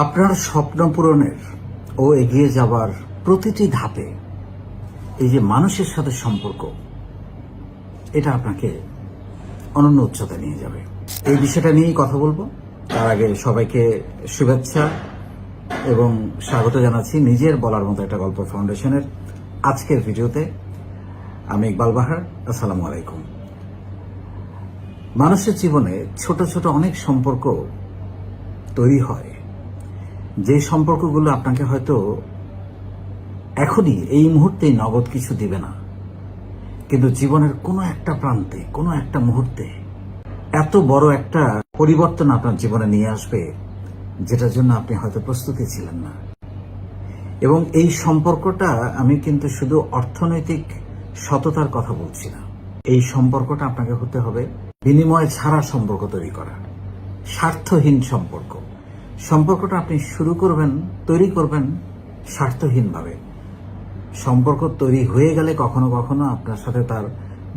আপনার স্বপ্ন পূরণের ও এগিয়ে যাবার প্রতিটি ধাপে এই যে মানুষের সাথে সম্পর্ক, এটা আপনাকে অনন্য উচ্চতা নিয়ে যাবে। এই বিষয়টা নিয়েই কথা বলব। তার আগে সবাইকে শুভেচ্ছা এবং স্বাগত জানাচ্ছি নিজের বলার মতো একটা গল্প ফাউন্ডেশনের আজকের ভিডিওতে। আমি ইকবাল বাহার, আসসালামু আলাইকুম। মানুষের জীবনে ছোট ছোট অনেক সম্পর্ক তৈরি হয়। যে সম্পর্কগুলো আপনাকে হয়তো এখনই এই মুহূর্তেই নগদ কিছু দিবে না, কিন্তু জীবনের কোনো একটা প্রান্তে, কোনো একটা মুহূর্তে এত বড় একটা পরিবর্তন আপনার জীবনে নিয়ে আসবে, যেটার জন্য আপনি হয়তো প্রস্তুতি ছিলেন না। এবং এই সম্পর্কটা আমি কিন্তু শুধু অর্থনৈতিক সততার কথা বলছি না। এই সম্পর্কটা আপনাকে হতে হবে বিনিময় ছাড়া সম্পর্ক তৈরি করা, স্বার্থহীন সম্পর্ক। সম্পর্কটা আপনি শুরু করবেন, তৈরি করবেন স্বার্থহীনভাবে। সম্পর্ক তৈরি হয়ে গেলে কখনো কখনো আপনার সাথে তার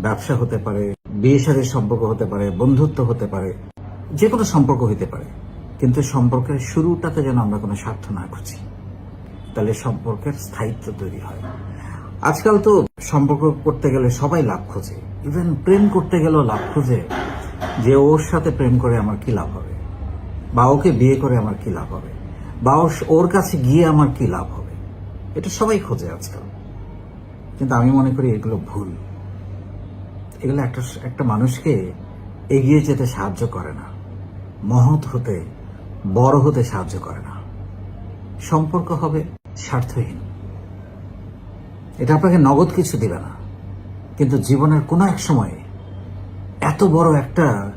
ব্যবসা হতে পারে, বিয়ে সম্পর্ক হতে পারে, বন্ধুত্ব হতে পারে, যে কোনো সম্পর্ক হতে পারে। কিন্তু সম্পর্কের শুরুটাতে যেন আমরা কোনো স্বার্থ না খুঁজি, তাহলে সম্পর্কের স্থায়িত্ব তৈরি হয়। আজকাল তো সম্পর্ক করতে গেলে সবাই লাভ খোঁজে। ইভেন প্রেম করতে গেলেও লাভ খোঁজে যে ওর সাথে প্রেম করে আমার কি লাভ হবে? বা ওকে বিয়ে করে আমার কি লাভ হবে? বা ওর কাছে গিয়ে আমার কি লাভ হবে? এটা সবাই খোঁজে আজকাল। কিন্তু আমি মনে করি এগুলো ভুল। এগুলো একটা একটা মানুষকে এগিয়ে যেতে সাহায্য করে না। মহৎ হতে, বড় হতে সাহায্য করে না। সম্পর্ক হবে স্বার্থহীন। এটা আপনাকে নগদ কিছু দিবে না। কিন্তু জীবনের কোনো এক সময়ে এত বড় একটা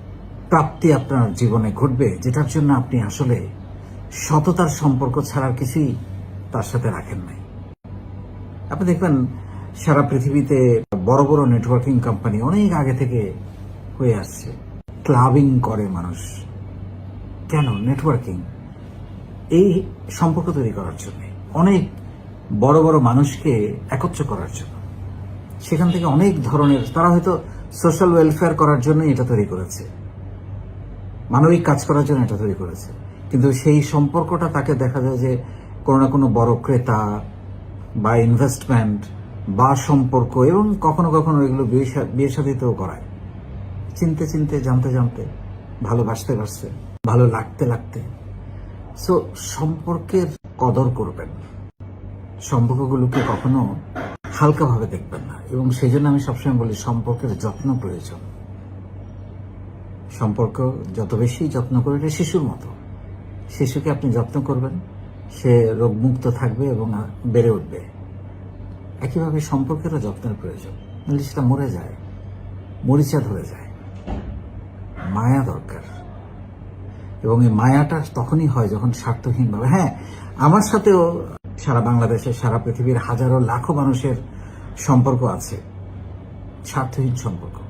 প্রাপ্তি আপনার জীবনে ঘটবে, যেটার জন্য আপনি আসলে সততার সম্পর্ক ছাড়া কিছুই তার সাথে রাখেন নাই। আপনি দেখবেন, সারা পৃথিবীতে বড় বড় নেটওয়ার্কিং কোম্পানি অনেক আগে থেকে হয়ে আসছে। ক্লাবিং করে মানুষ। কেন? নেটওয়ার্কিং এই সম্পর্ক তৈরি করার জন্য। অনেক বড় বড় মানুষকে একত্র করার জন্য। সেখান থেকে অনেক ধরনের, তারা হয়তো সোশ্যাল ওয়েলফেয়ার করার জন্য এটা তৈরি করেছে। মানবিক কাজ করার জন্য এটা তৈরি করেছে। কিন্তু সেই সম্পর্কটা তাকে দেখা যায় যে কোনো না কোনো বড় ক্রেতা বা ইনভেস্টমেন্ট বা সম্পর্ক এবং কখনো কখনো এগুলো বিয়ে সাদিতেও করায়। চিনতে চিনতে, জানতে জানতে ভালোবাসতে বাসতে ভালো লাগতে লাগতে। সো সম্পর্কের কদর করবেন। সম্পর্কগুলোকে কখনো হালকাভাবে দেখবেন না। এবং সেই জন্য আমি সবসময় বলি, সম্পর্কের যত্ন প্রয়োজন। সম্পর্ক যত বেশি যত্ন করবে শিশুর মতো। শিশুকে আপনি যত্ন করবেন, সে রোগমুক্ত থাকবে এবং বেড়ে উঠবে। একইভাবে সম্পর্কেরও যত্নের প্রয়োজন। নাহলে সেটা মরে যায়, মরিচা ধরে যায়। মায়া দরকার। এবং এই মায়াটা তখনই হয় যখন স্বার্থহীনভাবে। হ্যাঁ আমার সাথেও সারা বাংলাদেশের সারা পৃথিবীর হাজারো লাখো মানুষের সম্পর্ক আছে। স্বার্থহীন সম্পর্ক।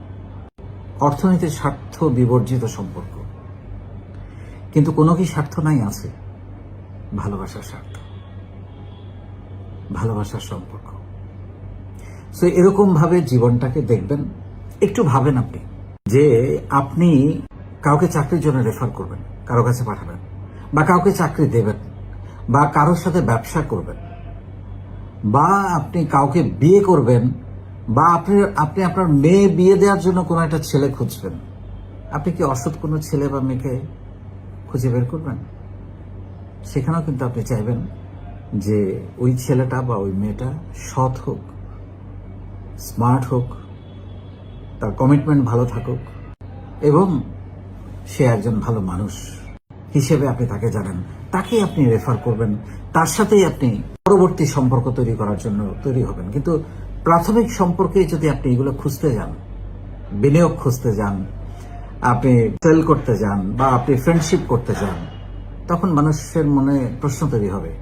অর্থনীতির স্বার্থ বিবর্জিত সম্পর্ক। কিন্তু কোনো কি স্বার্থ নাই আছে? ভালোবাসার স্বার্থ। ভালোবাসার সম্পর্ক। সো এরকম ভাবে জীবনটাকে দেখবেন, একটু ভাবেন আপনি, যে আপনি কাউকে চাকরির জন্য রেফার করবেন, কারও কাছে পাঠাবেন, বা কাউকে চাকরি দেবেন, বা কারোর সাথে ব্যবসা করবেন, বা আপনি কাউকে বিয়ে করবেন বা আপনি আপনি আপনার মেয়ে বিয়ে দেওয়ার জন্য কোনো একটা ছেলে খুঁজবেন। আপনি কি অসৎ কোনো ছেলে বা মেয়েকে খুঁজে বের করবেন? সেখানেও কিন্তু আপনি চাইবেন যে ওই ছেলেটা বা ওই মেয়েটা সৎ হোক, স্মার্ট হোক, তার কমিটমেন্ট ভালো থাকুক, এবং সে একজন ভালো মানুষ হিসেবে আপনি তাকে জানেন। তাকে আপনি রেফার করবেন। তার সাথেই আপনি পরবর্তী সম্পর্ক তৈরি করার জন্য তৈরি হবেন। কিন্তু প্রাথমিক সম্পর্কে যদি আপনি এগুলো খুঁজতে যান, বিনিয়োগ খুঁজতে যান, আপনি সেল করতে যান বা আপনি ফ্রেন্ডশিপ করতে যান, তখন মানুষের মনে প্রশ্ন তৈরি হবে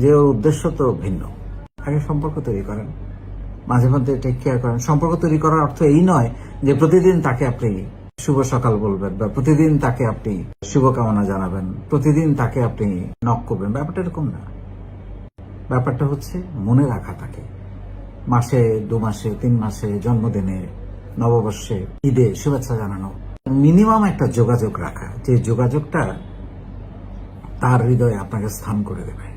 যে ওর উদ্দেশ্য তো ভিন্ন। আগে সম্পর্ক তৈরি করেন, মাঝে মধ্যে টেক কেয়ার করেন। সম্পর্ক তৈরি করার অর্থ এই নয় যে প্রতিদিন তাকে আপনি শুভ সকাল বলবেন বা প্রতিদিন তাকে আপনি শুভকামনা জানাবেন, প্রতিদিন তাকে আপনি নক করবেন। ব্যাপারটা এরকম না। ব্যাপারটা হচ্ছে মনে রাখা তাকে। মাসে, দু মাসে, তিন মাসে, জন্মদিনে, নববর্ষে, ঈদে শুভেচ্ছা জানানো। মিনিমাম একটা যোগাযোগ রাখা। যে যোগাযোগটা তার হৃদয়ে আপনাকে স্থান করে দেবে।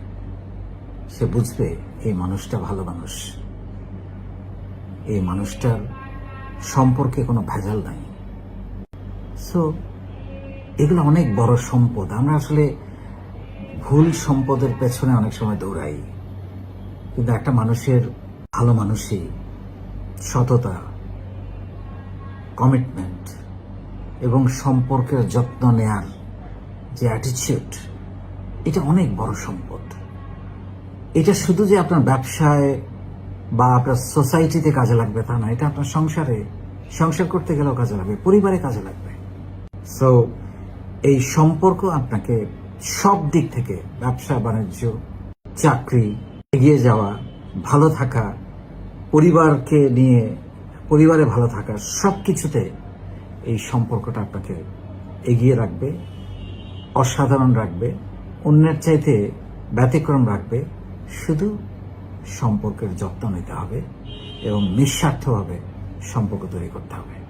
সে বুঝবে, এই মানুষটা ভালো মানুষ। এই মানুষটার সম্পর্কে কোনো ভেজাল নাই। সো এগুলো অনেক বড় সম্পদ। আমরা আসলে ভুল সম্পদের পেছনে অনেক সময় দৌড়াই। কিন্তু একটা মানুষের ভালো মানুষই, সততা কমিটমেন্ট এবং সম্পর্কের যত্ন নেয়ার যে অ্যাটিচিউড এটা অনেক বড় সম্পদ। এটা শুধু যে আপনার ব্যবসায় বা আপনার সোসাইটিতে কাজে লাগবে তা না এটা আপনার সংসারে, সংসার করতে গেলেও কাজে লাগবে, পরিবারে কাজে লাগবে। সো এই সম্পর্ক আপনাকে সব দিক থেকে ব্যবসা, বাণিজ্য, চাকরি, এগিয়ে যাওয়া, ভালো থাকা পরিবারকে নিয়ে, পরিবারে ভালো থাকা সব কিছুতে এই সম্পর্কটা আপনাকে এগিয়ে রাখবে, অসাধারণ রাখবে, অন্যের চাইতে ব্যতিক্রম রাখবে। শুধু সম্পর্কের যত্ন নিতে হবে এবং নিঃস্বার্থভাবে সম্পর্ক তৈরি করতে হবে।